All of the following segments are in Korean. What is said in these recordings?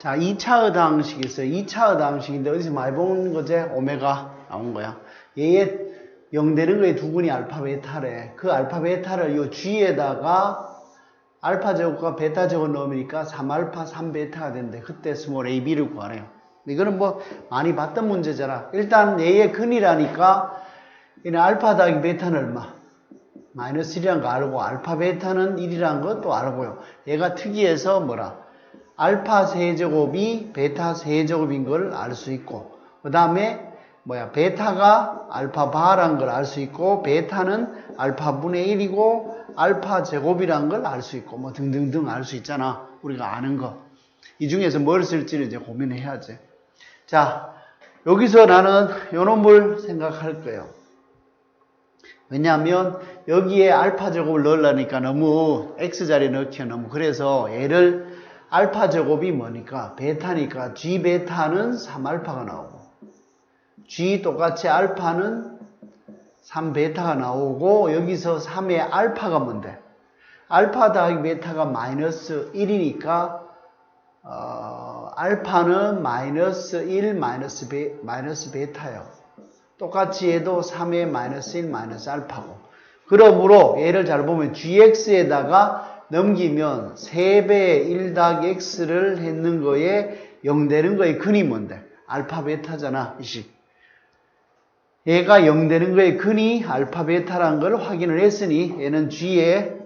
자, 2차의 방식이 있어요. 2차의 방식인데 어디서 많이 본 거지? 오메가 나온 거야. 얘의 0 되는 거에 두근이 알파 베타래. 그 알파 베타를 요 G에다가 알파 제곱과 베타 제곱 넣으니까 3알파 3베타가 된대. 그때 스몰 a, b를 구하래요. 이거는 뭐 많이 봤던 문제잖아. 일단 얘의 근이라니까 얘는 알파 더하기 베타는 얼마? 마이너스 1이라는 거 알고 알파 베타는 1이라는 것도 알고요. 얘가 특이해서 뭐라? 알파 세제곱이 베타 세제곱인 걸 알 수 있고 그 다음에 뭐야 베타가 알파 바라는 걸알 수 있고 베타는 알파 분의 1이고 알파 제곱이란 걸 알 수 있고 뭐 등등등 알 수 있잖아 우리가 아는 거 이 중에서 뭘 쓸지를 이제 고민해야지. 자 여기서 나는 요 놈을 생각할 거예요. 왜냐하면 여기에 알파 제곱을 넣으려니까 너무 x자리에 넣기가 너무 그래서 얘를 알파 제곱이 뭐니까 베타니까 g 베타는 3알파가 나오고 g 똑같이 알파는 3베타가 나오고 여기서 3의 알파가 뭔데? 알파 더하기 베타가 마이너스 1이니까 어, 알파는 마이너스 1 마이너스 베, 마이너스 베타예요. 똑같이 얘도 3의 마이너스 1 마이너스 알파고 그러므로 얘를 잘 보면 gx에다가 넘기면 3배의 1 더하기 x를 했는 거에 0 되는 거의 근이 뭔데? 알파 베타잖아 이식 얘가 0 되는 거의 근이 알파 베타라는 걸 확인을 했으니 얘는 g의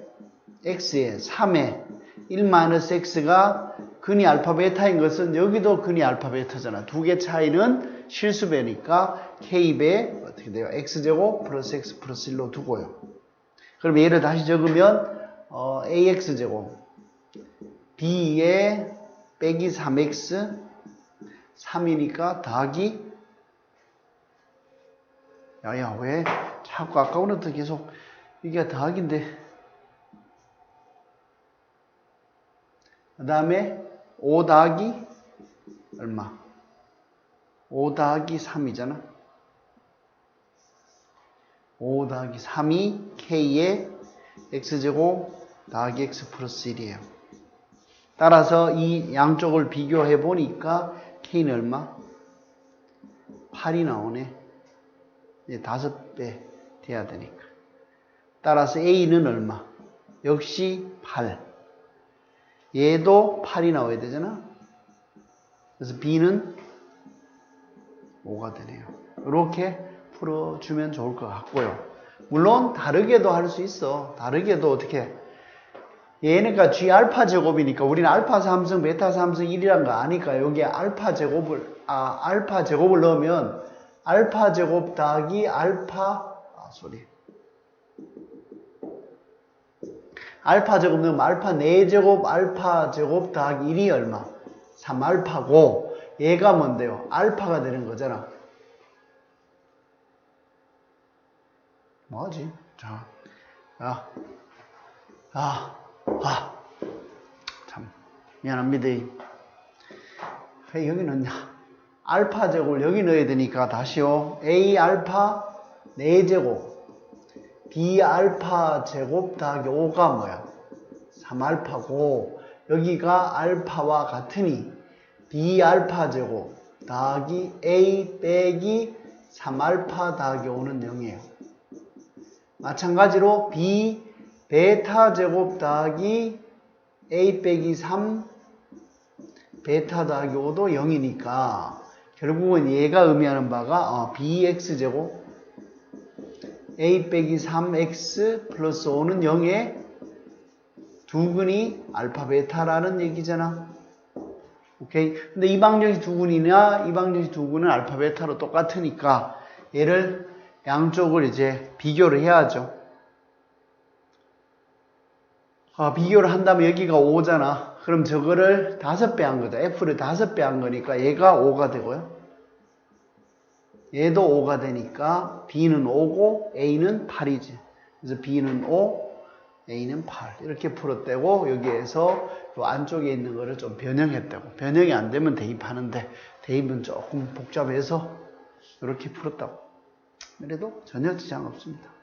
x의 3의 1 마이너스 x가 근이 알파 베타인 것은 여기도 근이 알파 베타잖아. 두 개 차이는 실수배니까 k배 어떻게 돼요? x제곱 플러스 x 플러스 1로 두고요. 그럼 얘를 다시 적으면 어, ax제곱 b에 빼기 3x 3이니까 더하기 야야 왜 자꾸 아까부터 계속 이게 더하기인데 그 다음에 5 더하기 얼마? 5 더하기 3이잖아. 5 더하기 3이 k의 x제곱 더하기 x 플러스 1이에요. 따라서 이 양쪽을 비교해 보니까 k는 얼마? 8이 나오네. 이제 5배 돼야 되니까. 따라서 a는 얼마? 역시 8. 얘도 8이 나와야 되잖아. 그래서 B는 5가 되네요. 이렇게 풀어주면 좋을 것 같고요. 물론 다르게도 할 수 있어. 다르게도 어떻게 얘네가 G 알파 제곱이니까 우리는 알파 삼성, 베타 삼성 1이란 거 아니까 여기에 알파 제곱을 아 알파 제곱을 넣으면 알파 제곱 더하기 알파 아 소리 알파 제곱 넣으면 알파 4제곱 알파 제곱 더하기 1이 얼마? 3알파고 얘가 뭔데요? 알파가 되는 거잖아. 뭐하지? 자, 야, 아, 아, 참 미안합니다. 왜 여기 넣냐? 알파 제곱을 여기 넣어야 되니까 다시요. A 알파 4제곱 B알파 제곱 더하기 5가 뭐야? 3알파고 여기가 알파와 같으니 B알파 제곱 더하기 A 빼기 3알파 더하기 5는 0이에요. 마찬가지로 B 베타 제곱 더하기 A 빼기 3 베타 더하기 5도 0이니까 결국은 얘가 의미하는 바가 어, BX 제곱 a 빼기 3x 플러스 5는 0에 두근이 알파 베타라는 얘기잖아. 오케이. 근데 이 방정식 두근이냐 이 방정식 두근은 알파 베타로 똑같으니까 얘를 양쪽을 이제 비교를 해야죠. 아, 비교를 한다면 여기가 5잖아. 그럼 저거를 5배 한 거다. f를 5배 한 거니까 얘가 5가 되고요. 얘도 5가 되니까 B는 5고 A는 8이지. 그래서 B는 5, A는 8. 이렇게 풀었대고 여기에서 요 안쪽에 있는 거를 좀 변형했다고. 변형이 안 되면 대입하는데 대입은 조금 복잡해서 이렇게 풀었다고. 그래도 전혀 지장 없습니다.